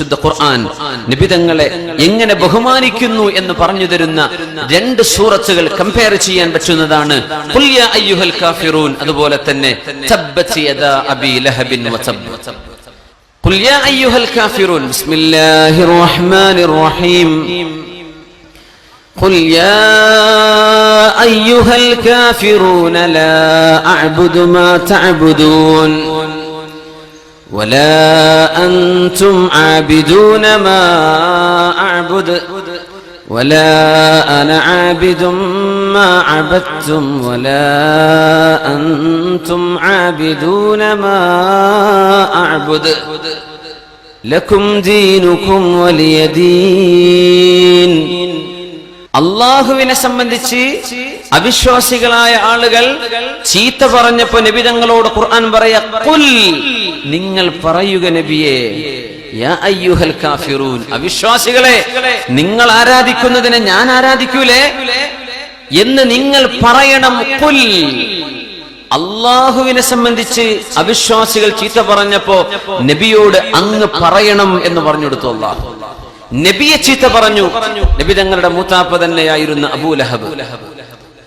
വിശുദ്ധ ഖുർആൻ നിബിതങ്ങളെ എങ്ങനെ ബഹുമാനിക്കുന്നു എന്ന് പറഞ്ഞു തരുന്ന രണ്ട് സൂറത്തുകൾ കമ്പയർ ചെയ്യാൻ പറ്റുന്നതാണ് ഖുൽ യാ അയ്യുഹൽ കാഫിറൂൻ അതുപോലെ തന്നെ തബ്ബത് യദാ അബീ ലഹബിൻ വതബ്ബ قل يا أيها الكافرون بسم الله الرحمن الرحيم قل يا أيها الكافرون لا أعبد ما تعبدون ولا أنتم عابدون ما أعبد ولا أنا عابد ما عبدتم ولا أنتم عابدون ما أعبد لكم دينكم ولي دين അള്ളാഹുവിനെ സംബന്ധിച്ച് അവിശ്വാസികളായ ആളുകൾ ചീത്ത പറഞ്ഞപ്പോ നബി തങ്ങളോട് ഖുർആൻ പറയാ കുൽ നിങ്ങൾ പറയുക നബിയെ അവിശ്വാസികളെ നിങ്ങൾ ആരാധിക്കുന്നതിനെ ഞാൻ ആരാധിക്കൂലേ? എന്ന് നിങ്ങൾ പറയണം കുൽ അള്ളാഹുവിനെ സംബന്ധിച്ച് അവിശ്വാസികൾ ചീത്ത പറഞ്ഞപ്പോ നബിയോട് അങ്ങ് പറയണം എന്ന് പറഞ്ഞെടുത്തു അള്ളാഹു. നബിയെ ചീത്ത പറഞ്ഞു. നബി തങ്ങളുടെ മൂത്താപ്പ തന്നെയായിരുന്നു അബൂലഹബ്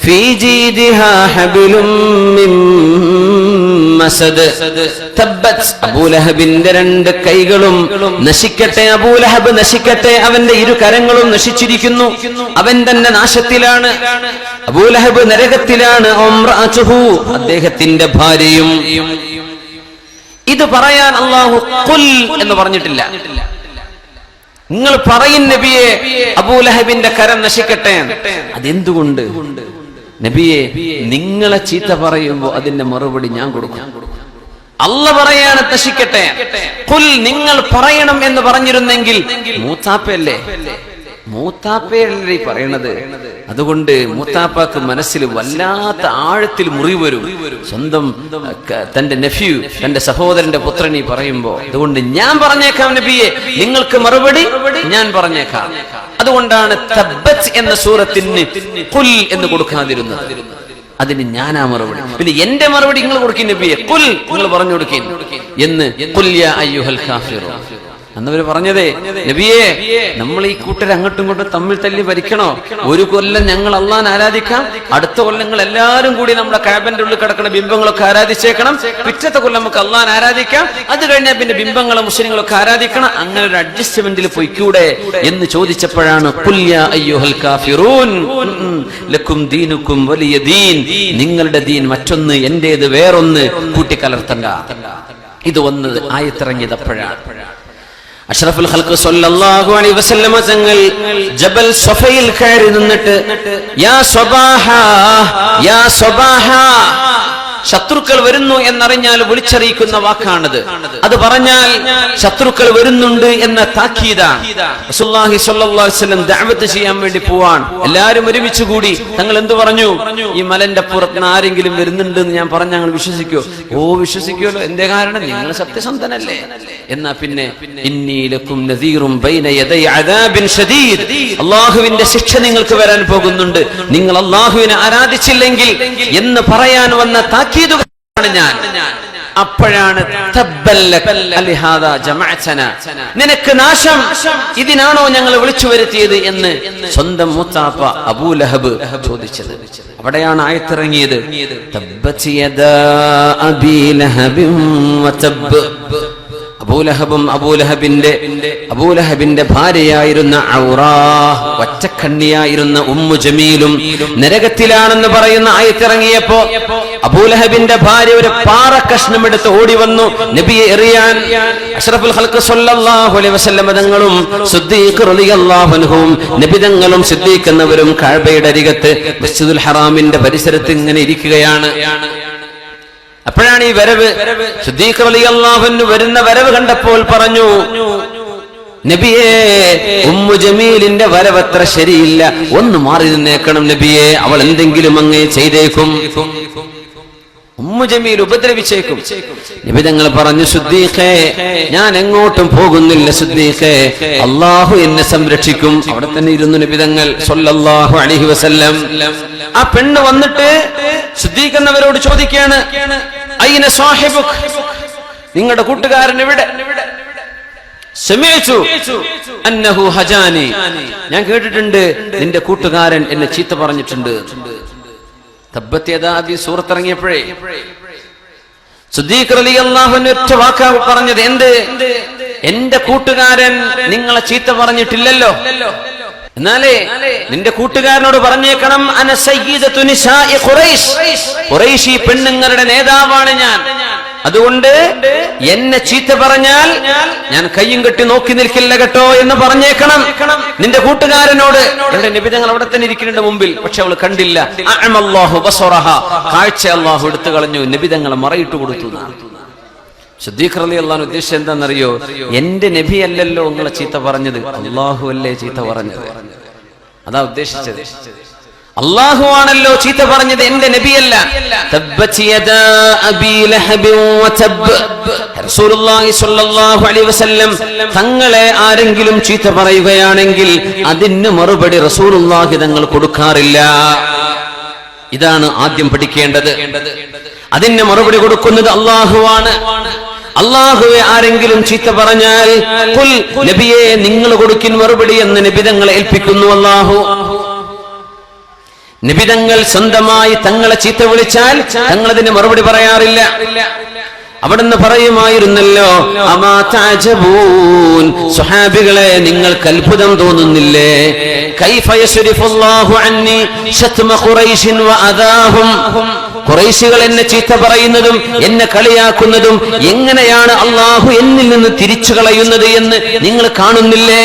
في جيدها حبل من മസദ് തബ്ബത് അബൂലഹബിന്റെ രണ്ട് കൈകളും നശിക്കട്ടെ അബൂലഹബ് നശിക്കട്ടെ അവന്റെ ഇരു കരങ്ങളും നശിച്ചിരിക്കുന്നു അവൻ തന്നെ നാശത്തിലാണ് അബൂലഹബ് നരകത്തിലാണ് ഒമ്രഅതുഹു, അദ്ദേഹത്തിന്റെ ഭാര്യയും ഇത് പറയാൻ അള്ളാഹു കുൽ എന്ന് പറഞ്ഞിട്ടില്ല നിങ്ങൾ പറയും നബിയെ അബൂലഹബിന്റെ കരം നശിക്കട്ടെ അതെന്തുകൊണ്ട് നബിയെ നിങ്ങളെ ചീത്ത പറയുമ്പോ അതിന്റെ മറുപടി ഞാൻ കൊടുക്കും. അല്ല പറയാണ് തശിക്കട്ടെ കുൽ നിങ്ങൾ പറയണം എന്ന് പറഞ്ഞിരുന്നെങ്കിൽ മൂത്താപ്പയല്ലേ? മൂത്താപ്പയല്ലേ പറയണത്? അതുകൊണ്ട് മൂത്താപ്പാക്ക് മനസ്സിൽ വല്ലാത്ത ആഴത്തിൽ മുറിവ് വരും. സ്വന്തം തന്റെ നെഫ്യൂ തന്റെ സഹോദരന്റെ പുത്രനെ പറയുമ്പോ അതുകൊണ്ട് ഞാൻ പറഞ്ഞേക്കാം നബിയെ നിങ്ങൾക്ക് മറുപടി ഞാൻ പറഞ്ഞേക്കാം. അതുകൊണ്ടാണ് തബ്ബത്ത് എന്ന സൂറത്തിന് കുൽ എന്ന് കൊടുക്കാതിരുന്നത്. അതിന് ഞാനാ മറുപടി. പിന്നെ എന്റെ മറുപടി നിങ്ങൾ കൊടുക്കും നബിയെ. കുൽ നിങ്ങൾ പറഞ്ഞു കൊടുക്കും എന്ന് കുല്യ അയ്യുഹൽ അന്നവര് പറഞ്ഞതേ നബിയെ നമ്മൾ ഈ കൂട്ടർ അങ്ങോട്ടും ഇങ്ങോട്ടും തമ്മിൽ തല്ലി ഭരിക്കണോ? ഒരു കൊല്ലം ഞങ്ങൾ അള്ളാൻ ആരാധിക്കാം. അടുത്ത കൊല്ലങ്ങൾ എല്ലാരും കൂടി നമ്മുടെ ക്യാബിന്റെ ഉള്ളിൽ കിടക്കുന്ന ബിംബങ്ങളൊക്കെ ആരാധിച്ചേക്കണം. പിറ്റത്തെ കൊല്ലം നമുക്ക് അള്ളാൻ ആരാധിക്കാം. അത് കഴിഞ്ഞാൽ പിന്നെ ബിംബങ്ങളെ മുസ്ലിങ്ങളൊക്കെ ആരാധിക്കണം. അങ്ങനെ ഒരു അഡ്ജസ്റ്റ്മെന്റിൽ പൊയ്ക്കൂടെ എന്ന് ചോദിച്ചപ്പോഴാണ് വലിയ ദീൻ. നിങ്ങളുടെ ദീൻ മറ്റൊന്ന് എന്റേത് വേറൊന്ന് കൂട്ടിക്കലർത്തണ്ട. ഇത് വന്നത് ആയത്തിറങ്ങിയതപ്പോഴാണ്. അഷ്റഫുൽ ഖൽഖ് സല്ലല്ലാഹു അലൈഹി വസല്ലമ തങ്ങൾ ജബൽ സഫയിൽ കയറി നിന്നിട്ട് യാ സ്വബാഹ യാ സ്വബാഹ ശത്രുക്കൾ വരുന്നു എന്നറിഞ്ഞാൽ വിളിച്ചറിയിക്കുന്ന വാക്കാണിത്. അത് പറഞ്ഞാൽ ശത്രുക്കൾ വരുന്നുണ്ട് എന്ന താക്കീതാണ് ദാവത്ത് ചെയ്യാൻ വേണ്ടി പോവാൻ എല്ലാരും ഒരുമിച്ച് കൂടി തങ്ങൾ എന്തു പറഞ്ഞു? ഈ മലന്റെ പുറത്ത് ആരെങ്കിലും വരുന്നുണ്ട് എന്ന് ഞാൻ പറഞ്ഞ ഞങ്ങൾ വിശ്വസിക്കോ? ഓ വിശ്വസിക്കുമല്ലോ. എന്റെ കാരണം? നിങ്ങൾ സത്യസന്ധനല്ലേ? എന്നാ പിന്നെ അള്ളാഹുവിന്റെ ശിക്ഷ നിങ്ങൾക്ക് വരാൻ പോകുന്നുണ്ട്. നിങ്ങൾ അള്ളാഹുവിനെ ആരാധിച്ചില്ലെങ്കിൽ എന്ന് പറയാൻ വന്ന താക്കീതുകളാണ് ഞാൻ. അപ്പോഴാണ്. നിനക്ക് നാശം. ഇതിനാണോ ഞങ്ങൾ വിളിച്ചു വരുത്തിയത് എന്ന് സ്വന്തം മുത്താപ്പ അബൂലഹബ് ചോദിച്ചത്. അവിടെയാണ് ആയത്തിറങ്ങിയത്. അബൂലഹബും അബൂലഹബിന്റെ അബൂലഹബിന്റെ ഭാര്യയായിരുന്ന ഔറാ ഒറ്റക്കണ്ണിയായിരുന്ന ഉമ്മു ജമീലും നരകത്തിലാണെന്ന് പറയുന്ന ആയത്തിറങ്ങിയപ്പോ അബൂലഹബിന്റെ ഭാര്യ ഒരു പാറ കഷ്ണം എടുത്ത് ഓടി വന്നു നബിയെ എറിയാൻ അഷ്റഫുൽ ഖൽഖ് സല്ലല്ലാഹു അലൈഹി വസല്ലം തങ്ങളും റളിയല്ലാഹു സിദ്ദീഖ് എന്നവരും കഅബയുടെ അരികത്ത് മസ്ജിദുൽ ഹറാമിന്റെ പരിസരത്ത് ഇങ്ങനെ ഇരിക്കുകയാണ്. അപ്പോഴാണ് ഈ വരവ്. സിദ്ദീഖ് റളിയല്ലാഹു അൻഹു വരുന്ന വരവ് കണ്ടപ്പോൾ പറഞ്ഞു നബിയെ ഉമ്മു ജമീലിന്റെ വരവത്ര ശരിയില്ല. ഒന്ന് മാറി നിന്നേക്കണം നബിയെ. അവൾ എന്തെങ്കിലും അങ്ങേ ചെയ്തേക്കും. ഉമ്മു ജമീൽ ഉപദ്രവിച്ചേക്കും. നിബിതങ്ങൾ പറഞ്ഞു സുദ്ദീഖേ ഞാൻ എങ്ങോട്ടും പോകുന്നില്ല സുദ്ദീഖേ. അള്ളാഹു എന്നെ സംരക്ഷിക്കും. അവിടെ തന്നെ ഇരുന്നു സല്ലല്ലാഹു അലൈഹി വസല്ലം. ആ പെണ്ണ് വന്നിട്ട് സുദ്ദീഖ് എന്നവരോട് ചോദിക്കുകയാണ് അയിന സാഹിബ് നിങ്ങളുടെ കൂട്ടുകാരൻ ഇവിടെ ഹജാനി. ഞാൻ കേട്ടിട്ടുണ്ട്. നിന്റെ കൂട്ടുകാരൻ എന്നെ ചീത്ത പറഞ്ഞിട്ടുണ്ട്. തബ്ബത്തേതാബി സൂറത്തിറങ്ങിയപ്പോഴേ. സുദ്ദീഖ് അലി അൻഹു ഒറ്റ പറഞ്ഞത് എന്ത്? എന്റെ കൂട്ടുകാരൻ നിങ്ങളെ ചീത്ത പറഞ്ഞിട്ടില്ലല്ലോ. എന്നാലേ നിന്റെ കൂട്ടുകാരനോട് പറഞ്ഞേക്കണം ഖുറൈശി. പെണ്ണുങ്ങളുടെ നേതാവാണ് ഞാൻ. അതുകൊണ്ട് എന്നെ ചീത്ത പറഞ്ഞാൽ ഞാൻ കയ്യും കെട്ടി നോക്കി നിൽക്കില്ല കേട്ടോ എന്ന് പറഞ്ഞേക്കണം. നിന്റെ കൂട്ടുകാരനോട് എന്റെ നിബിധങ്ങൾ അവിടെ തന്നെ ഇരിക്കുന്നുണ്ട് മുമ്പിൽ പക്ഷെ അവൾ കണ്ടില്ല. കാഴ്ച അള്ളാഹു എടുത്തു കളഞ്ഞു നിബിധങ്ങൾ മറയിട്ടു കൊടുത്തു സിദ്ദീഖ് റളി അള്ളഹാൻ ഉദ്ദേശിച്ചത് എന്താണെന്നറിയോ? എന്റെ നബി അല്ലല്ലോ നിങ്ങളെ ചീത്ത പറഞ്ഞത് അള്ളാഹു അല്ലേ ചീത്ത പറഞ്ഞത്. അതാ ഉദ്ദേശിച്ചത്. അള്ളാഹു ആണല്ലോ ചീത്ത പറഞ്ഞത് എന്റെ നബിയല്ല. തങ്ങളെ ആരെങ്കിലും ചീത്ത പറയുകയാണെങ്കിൽ അതിന് മറുപടി റസൂലുള്ളാഹി തങ്ങൾ കൊടുക്കാറില്ല. ഇതാണ് ആദ്യം പഠിക്കേണ്ടത്. അതിന് മറുപടി കൊടുക്കുന്നത് അള്ളാഹുവാണ് അള്ളാഹുവെ ആരെങ്കിലും ചീത്ത പറഞ്ഞാൽ കുൽ നബിയെ നിങ്ങൾ കൊടുക്കിൻ മറുപടി എന്ന് നബിതങ്ങളെ ഏൽപ്പിക്കുന്നു അള്ളാഹു. നിബിതങ്ങൾ സ്വന്തമായി തങ്ങളെ ചീത്ത വിളിച്ചാൽ തങ്ങളതിന് മറുപടി പറയാറില്ല. അവിടുന്ന് പറയുമായിരുന്നല്ലോ അമാതാജബൂൻ സുഹാബികളെ നിങ്ങൾക്ക് അത്ഭുതം തോന്നുന്നില്ലേ? അന്നി ഖുറൈശികൾ എന്നെ ചീത്ത പറയുന്നതും എന്നെ കളിയാക്കുന്നതും എങ്ങനെയാണ് അള്ളാഹു എന്നിൽ നിന്ന് തിരിച്ചു കളയുന്നത് എന്ന് നിങ്ങൾ കാണുന്നില്ലേ?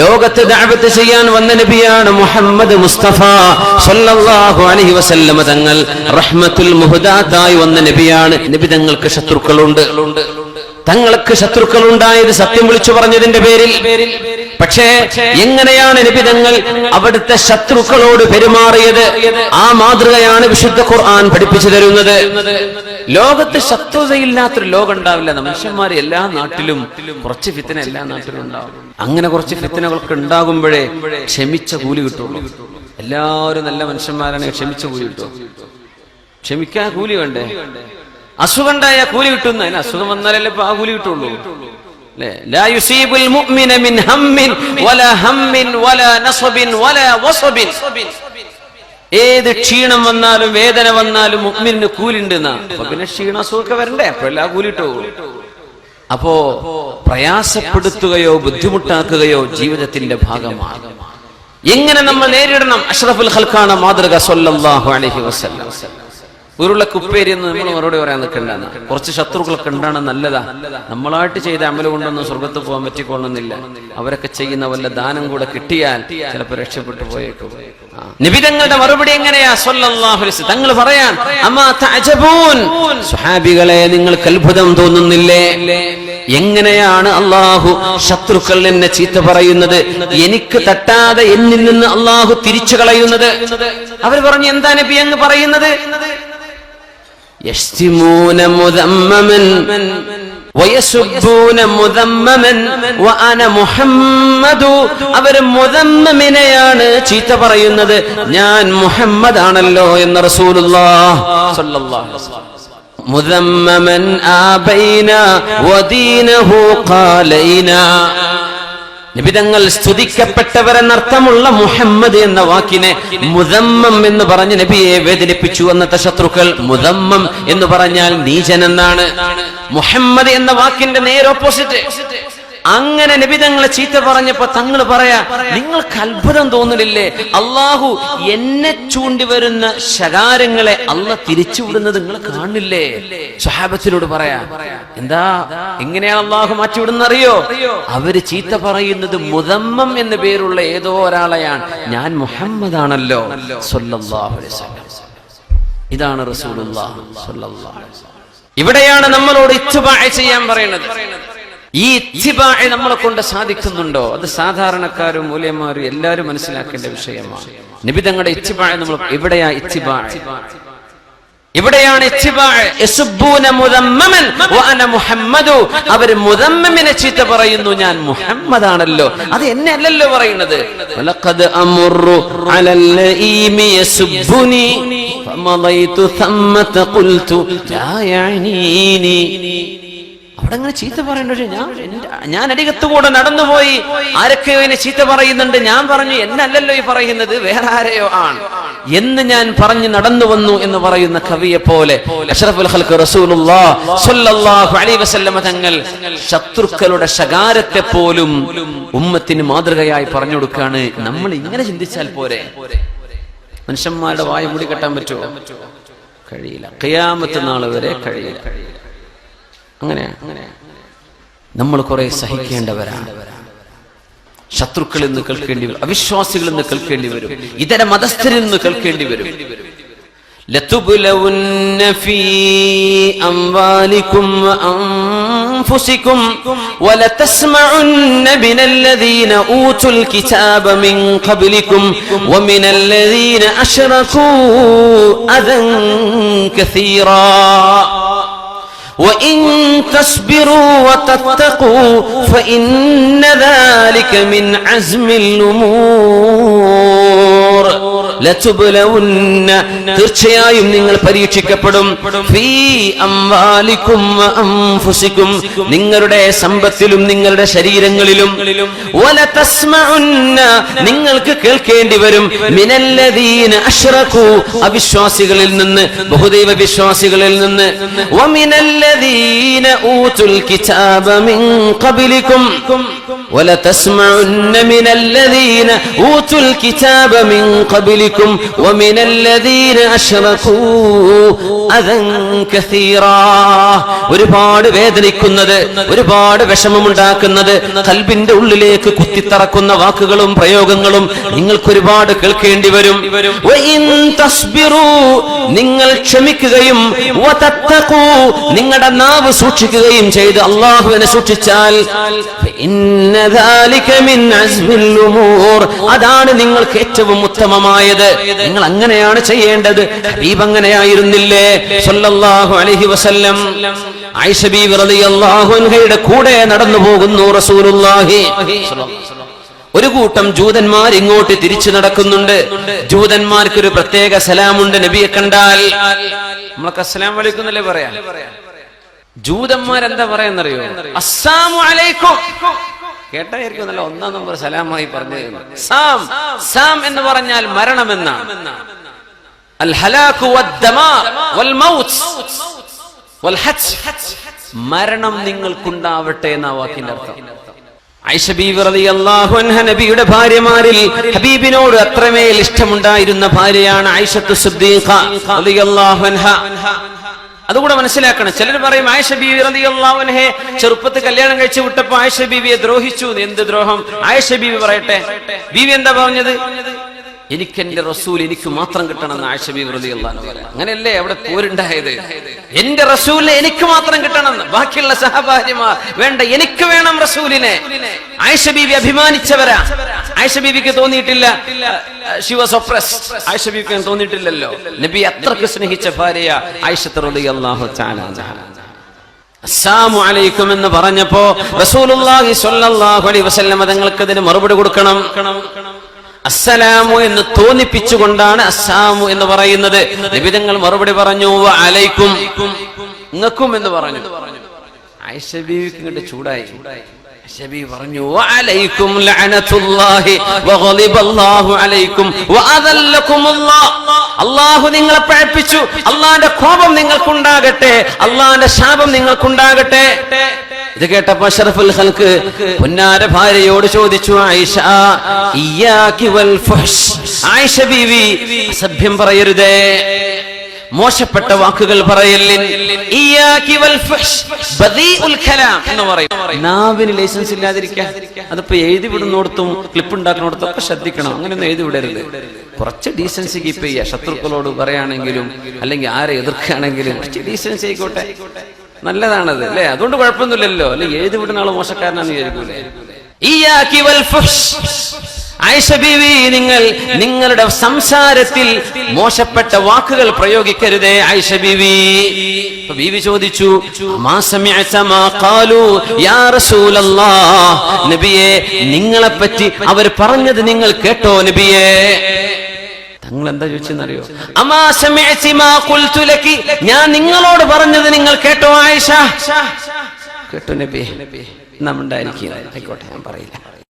ലോകത്ത് ദാപത്ത് ചെയ്യാൻ വന്ന നബിയാണ് മുഹമ്മദ് മുസ്തഫ സല്ലല്ലാഹു അലൈഹി വസല്ലമ തങ്ങൾ. റഹ്മത്തുൽ മുഹദാത്തായി വന്ന നബിയാണ്. നബി തങ്ങൾക്ക് ശത്രുക്കളുണ്ട്. തങ്ങൾക്ക് ശത്രുക്കൾ ഉണ്ടായത് സത്യം വിളിച്ചു പറഞ്ഞതിന്റെ പേരിൽ. പക്ഷേ എങ്ങനെയാണ് നിബിതങ്ങൾ അവിടുത്തെ ശത്രുക്കളോട് പെരുമാറിയത്? ആ മാതൃകയാണ് വിശുദ്ധ ഖുർആൻ പഠിപ്പിച്ചു തരുന്നത്. ലോകത്ത് ശത്രുതയില്ലാത്തൊരു ലോകം ഉണ്ടാവില്ല. മനുഷ്യന്മാർ എല്ലാ നാട്ടിലും കുറച്ച് ഫിത്തന എല്ലാ നാട്ടിലും ഉണ്ടാവും. അങ്ങനെ കുറച്ച് ഫിത്തനകളൊക്കെ ഉണ്ടാകുമ്പോഴേ ക്ഷമിച്ച കൂലി കിട്ടുള്ളൂ. എല്ലാവരും നല്ല മനുഷ്യന്മാരാണ്. ക്ഷമിച്ച കൂലി കിട്ടും. ക്ഷമിക്കാൻ കൂലി വേണ്ടേ? അസുഖം ഉണ്ടായാൽ കൂലി കിട്ടുന്ന അതിന് അസുഖം വന്നാലല്ലേ ആ കൂലി കിട്ടുള്ളൂ. ഏത് ക്ഷീണം വന്നാലും വേദന വന്നാലും മുഗ്മിന് കൂലിണ്ട് അപ്പൊ പിന്നെ ക്ഷീണ അസുഖമൊക്കെ വരണ്ടേ? അപ്പൊ എല്ലാ കൂലിട്ടോ അപ്പോ പ്രയാസപ്പെടുത്തുകയോ ബുദ്ധിമുട്ടാക്കുകയോ ജീവിതത്തിന്റെ ഭാഗമാണ്. എങ്ങനെ നമ്മൾ നേരിടണം? അഷ്റഫുൽ ഖൽഖാന മാതൃക സല്ലല്ലാഹു അലൈഹി വസല്ലം. ഉരുളക്ക് കുപ്പേരി എന്ന് നമ്മൾ മറുപടി പറയാൻ നിൽക്കണ്ടെന്ന്. കുറച്ച് ശത്രുക്കളൊക്കെ ഉണ്ടാണ് നല്ലതാ. നമ്മളായിട്ട് ചെയ്ത അമല കൊണ്ടൊന്നും സ്വർഗത്ത് പോകാൻ പറ്റിക്കൊള്ളുന്നില്ല. അവരൊക്കെ ചെയ്യുന്ന വല്ല ദാനം കൂടെ കിട്ടിയാൽ ചിലപ്പോൾ രക്ഷപ്പെട്ടു പോയേക്കും. നിബിതങ്ങളുടെ മറുപടി എങ്ങനെയാ? തങ്ങൾ പറയാൻ സുഹാബികളെ നിങ്ങൾക്ക് അത്ഭുതം തോന്നുന്നില്ലേ? എങ്ങനെയാണ് അള്ളാഹു ശത്രുക്കൾ എന്നെ ചീത്ത പറയുന്നത്? എനിക്ക് തട്ടാതെ എന്നിൽ നിന്ന് അള്ളാഹു തിരിച്ചു കളയുന്നത് അവർ പറഞ്ഞു എന്താ നബി അങ്ങ് പറയുന്നത്? يشتمون مذمما ويسبون مذمما وانا محمد അവർ മുദമ്മമിനെയാണ് ചീത്ത പറയുന്നത് ഞാൻ മുഹമ്മദ് ആണല്ലോ എന്ന് റസൂലുള്ളാഹ് സ്വല്ലല്ലാഹു അലൈഹി വസല്ലം മുദമ്മമൻ ആബൈന വദീനഹു ഖാലൈന നിബിതങ്ങൾ സ്തുതിക്കപ്പെട്ടവരെന്നർത്ഥമുള്ള മുഹമ്മദ് എന്ന വാക്കിനെ മുതമ്മം എന്ന് പറഞ്ഞ് നബിയെ വേദനിപ്പിച്ചു അന്നത്തെ ശത്രുക്കൾ മുതമ്മം എന്ന് പറഞ്ഞാൽ നീചൻ എന്നാണ് മുഹമ്മദ് എന്ന വാക്കിന്റെ നേരെ ഓപ്പോസിറ്റ് അങ്ങനെ നബി തങ്ങളെ ചീത്ത പറഞ്ഞപ്പോ തങ്ങൾ പറയാ നിങ്ങൾക്ക് അത്ഭുതം തോന്നുന്നില്ലേ അള്ളാഹു എന്നെ ചൂണ്ടി വരുന്ന ശകാരങ്ങളെ അല്ല തിരിച്ചുവിടുന്നത് നിങ്ങൾ കാണില്ലേ? സഹാബത്തിനോട് പറയാ എന്താ എങ്ങനെയാണ് അള്ളാഹു മാറ്റിവിടുന്ന അറിയോ അവർ ചീത്ത പറയുന്നത് മുതമ്മം എന്ന പേരുള്ള ഏതോ ഒരാളെയാണ്. ഞാൻ മുഹമ്മദ് ആണല്ലോ ഇതാണ് ഇവിടെയാണ് നമ്മളോട് ഇത്തുബാ ചെയ്യാൻ പറയുന്നത്. ഈ നമ്മളെ കൊണ്ട് സാധിക്കുന്നുണ്ടോ? അത് സാധാരണക്കാരും മൂലയന്മാരും എല്ലാവരും മനസ്സിലാക്കേണ്ട വിഷയമാണ്. നിബിതങ്ങളുടെ ഇത്തിബാഴ് നമ്മൾ എവിടെയാ ഇത്തിബാഴ് ഇവിടെയാണ്. അവർ മുദമ്മമിനെ ചീത്ത പറയുന്നു ഞാൻ മുഹമ്മദാണല്ലോ. അത് എന്നെ അല്ലല്ലോ പറയുന്നത്. വലഖദ് അമുറു അലൽ ലഈമി യസുബ്ബുനി അവിടെ അങ്ങനെ ചീത്ത പറയണ്ട പക്ഷേ ഞാൻ ഞാൻ അരികത്തുകൂടെ നടന്നുപോയി. ആരൊക്കെയോ എന്നെ ചീത്ത പറയുന്നുണ്ട്. ഞാൻ പറഞ്ഞു എന്നല്ലല്ലോ ഈ പറയുന്നത്? വേറെ ആരെയോ ആണ്. എന്ന് ഞാൻ പറഞ്ഞു നടന്നു വന്നു എന്ന് പറയുന്ന കവിയെ പോലെ അഷ്റഫുൽ വസല്ലമ തങ്ങൾ ശത്രുക്കളുടെ ശകാരത്തെ പോലും ഉമ്മത്തിന് മാതൃകയായി പറഞ്ഞു കൊടുക്കാണ് നമ്മൾ ഇങ്ങനെ ചിന്തിച്ചാൽ പോരെ? മനുഷ്യന്മാരുടെ വായ മൂടി കെട്ടാൻ പറ്റുമോ? കഴിയില്ല. ഖിയാമത്ത് നാൾ വരെ കഴിയില്ല. അങ്ങനെ നമ്മൾ കുറെ സഹിക്കേണ്ടവരാണ് ശത്രുക്കളിൽ നിന്ന് കേൾക്കേണ്ടി വരും അവിശ്വാസികളിൽ നിന്ന് കേൾക്കേണ്ടി വരും ഇതര മതസ്ഥരിൽ നിന്ന് കേൾക്കേണ്ടി വരും لتبلون في أموالكم وأنفسكم ولتسمعن من الذين أوتوا الكتاب من قبلكم ومن الذين أشركوا أذى كثيرا وإن تصبروا وتتقوا فإن ذلك من عزم الأمور. തീർച്ചയായും നിങ്ങൾ പരീക്ഷിക്കപ്പെടും. നിങ്ങളുടെ സമ്പത്തിലും നിങ്ങളുടെ ശരീരങ്ങളിലും. നിങ്ങൾക്ക് കേൾക്കേണ്ടി വരും. അവിശ്വാസികളിൽ നിന്ന് ബഹുദൈവ വിശ്വാസികളിൽ നിന്ന്. വമിനല്ലദീന കിതാബ മിൻ വലതസ്മഉന്ന മിനല്ലദീന കിതാബ മിൻ قبلكم ومن الذين أشركوا أذى كثيرا ഒരുപാട് വേദനിക്കുന്നത് ഒരുപാട് വിഷമമുണ്ടാക്കുന്നത് കൽബിന്റെ ഉള്ളിലേക്ക് കുത്തിത്തറക്കുന്ന വാക്കുകളും പ്രയോഗങ്ങളും നിങ്ങൾക്ക് ഒരുപാട് കേൾക്കേണ്ടി വരും വഇൻ തസ്ബിറൂ, നിങ്ങൾ ക്ഷമിക്കുകയും വതത്തഖൂ, നിങ്ങളുടെ നാവ് സൂക്ഷിക്കുകയും ചെയ്ത് അള്ളാഹുവിനെ സൂക്ഷിച്ചാൽ അതാണ് നിങ്ങൾക്ക് ഏറ്റവും ഉത്തമമായത്. നിങ്ങൾ അങ്ങനെയാണ് ചെയ്യേണ്ടത്. ഹബീബ് അങ്ങനെയായിരുന്നില്ലേ? സല്ലല്ലാഹു അലൈഹി വസല്ലം. ആയിഷ റളിയല്ലാഹു അൻഹയുടെ കൂടെ നടന്നു പോകുന്നു റസൂലുള്ളാഹി. ഒരു കൂട്ടം ജൂതന്മാർ ഇങ്ങോട്ട് തിരിച്ചു നടക്കുന്നുണ്ട്. ജൂതന്മാർക്ക് ഒരു പ്രത്യേക സലാമുണ്ട് നബിയെ കണ്ടാൽ. നമ്മളൊക്കെ അസ്സലാം വലിക്കുന്നല്ലേ പറയാം? ജൂതന്മാരെന്താ പറയാന്നറിയോ? അസ്സാം അലൈക്കും. കേട്ടായിരിക്കും നല്ല ഒന്നാം നമ്പർ സലാമായി പറഞ്ഞു സാം സാം. എന്ന് പറഞ്ഞാൽ മരണമെന്നാണ് മരണം നിങ്ങൾക്കുണ്ടാവട്ടെ എന്ന വാക്കിന്റെ അർത്ഥം. നബിയുടെ ഭാര്യമാരിൽ ഹബീബിനോട് അത്രമേൽ ഇഷ്ടമുണ്ടായിരുന്ന ഭാര്യയാണ് അൻഹ. അതുകൂടെ മനസ്സിലാക്കണം. ചിലർ പറയും ആയിഷ ബീവി റളിയല്ലാഹു അൻഹയെ ചെറുപ്പത്തിൽ കല്യാണം കഴിച്ചു വിട്ടപ്പോ ആയിഷ ബീവിയെ ദ്രോഹിച്ചു. എന്ത് ദ്രോഹം? ആയിഷ ബീവി പറയട്ടെ. ബീവി എന്താ പറഞ്ഞത്? എനിക്ക് എന്റെ റസൂൽ എനിക്ക് മാത്രം കിട്ടണം എന്ന് ആയിഷ ബീവി റളിയല്ലാഹു അൻഹ പറയാം. അങ്ങനെയല്ലേ അവിടെ പോരുണ്ടായത് എന്റെ റസൂലിനെ എനിക്ക് മാത്രം കിട്ടണം ബാക്കിയുള്ള സഹഭാര്യമാർ വേണ്ട എനിക്ക് വേണം റസൂലിനെ. ആയിഷ ബീവി അഭിമാനിച്ചവരാ. ആയിഷ ബീവിക്ക് തോന്നിയിട്ടില്ല. ഷി വാസ് തോന്നിയിട്ടില്ലല്ലോ. നബി അത്രയ്ക്ക് സ്നേഹിച്ച ഭാര്യ ആയിഷത്ത് അസ്സാമു അലൈക്കും എന്ന് പറഞ്ഞപ്പോ റസൂലുള്ളാഹി സ്വല്ലല്ലാഹു അലൈഹി വസല്ലം തങ്ങൾക്ക് അതിന് മറുപടി കൊടുക്കണം. അസ്സലാമു എന്ന് തോന്നിപ്പിച്ചുകൊണ്ടാണ് അസ്സാമു എന്ന് പറയുന്നത്. നിബിതങ്ങൾ മറുപടി പറഞ്ഞു "വ അലൈക്കും. എന്ന് പറഞ്ഞു. ആയിഷ ബീവിക്ക് ഇങ്ങോട്ട് ചൂടായി. ആയിഷ പറഞ്ഞു വഅലൈക്കും ലഅനതുല്ലാഹി അലൈക്കും അള്ളാഹു നിങ്ങളെ പഴപ്പിച്ചു അള്ളാന്റെ കോപം നിങ്ങൾക്കുണ്ടാകട്ടെ അള്ളാന്റെ ശാപം നിങ്ങൾക്കുണ്ടാകട്ടെ. ഇത് കേട്ടപ്പോ ഷറഫുൽ ഹൽക്ക് പൊന്നാര ഭാര്യയോട് ചോദിച്ചു ആയിഷ വൽ. ആയിഷ ബീവി അസഭ്യം പറയരുതേ. മോശപ്പെട്ട വാക്കുകൾ പറയല്ലേ എന്ന് പറയും. നാവിന് ലൈസൻസ് ഇല്ലാതിരിക്കുക അതിപ്പോ എഴുതി വിടുന്നോടത്തും ക്ലിപ്പ് ഉണ്ടാക്കുന്നിടത്തും ഒക്കെ ശ്രദ്ധിക്കണം. അങ്ങനെയൊന്നും എഴുതി വിടരുത്. കുറച്ച് ഡീസൻസി കീപ്പ് ചെയ്യുക. ശത്രുക്കളോട് പറയുകയാണെങ്കിലും അല്ലെങ്കിൽ ആരെ എതിർക്കുകയാണെങ്കിലും കുറച്ച് ഡീസൻസി ആയിക്കോട്ടെ. നല്ലതാണത് അല്ലേ? അതുകൊണ്ട് കുഴപ്പമൊന്നുമില്ലല്ലോ. അല്ലെ? എഴുതി വിടുന്ന ആൾ മോശക്കാരനാണെന്ന് വിചാരിക്കൂലേ. ആയിഷ നിങ്ങൾ നിങ്ങളുടെ സംസാരത്തിൽ മോശപ്പെട്ട വാക്കുകൾ പ്രയോഗിക്കരുതേ ആയിഷ ബീവി. ചോദിച്ചു "മാ സമിഅത മാ ഖാലൂ യാ റസൂലല്ലാഹ്? നബിയെ നിങ്ങളെ പറ്റി അവർ പറഞ്ഞത് നിങ്ങൾ കേട്ടോ നബിയെ. തങ്ങൾ എന്താ ചോദിച്ചെന്നറിയോ ഞാൻ നിങ്ങളോട് പറഞ്ഞത് നിങ്ങൾ കേട്ടോ ആയിഷ? കേട്ടോ നബി നമ്മുണ്ടായിരിക്കും ആയിക്കോട്ടെ ഞാൻ പറയില്ല.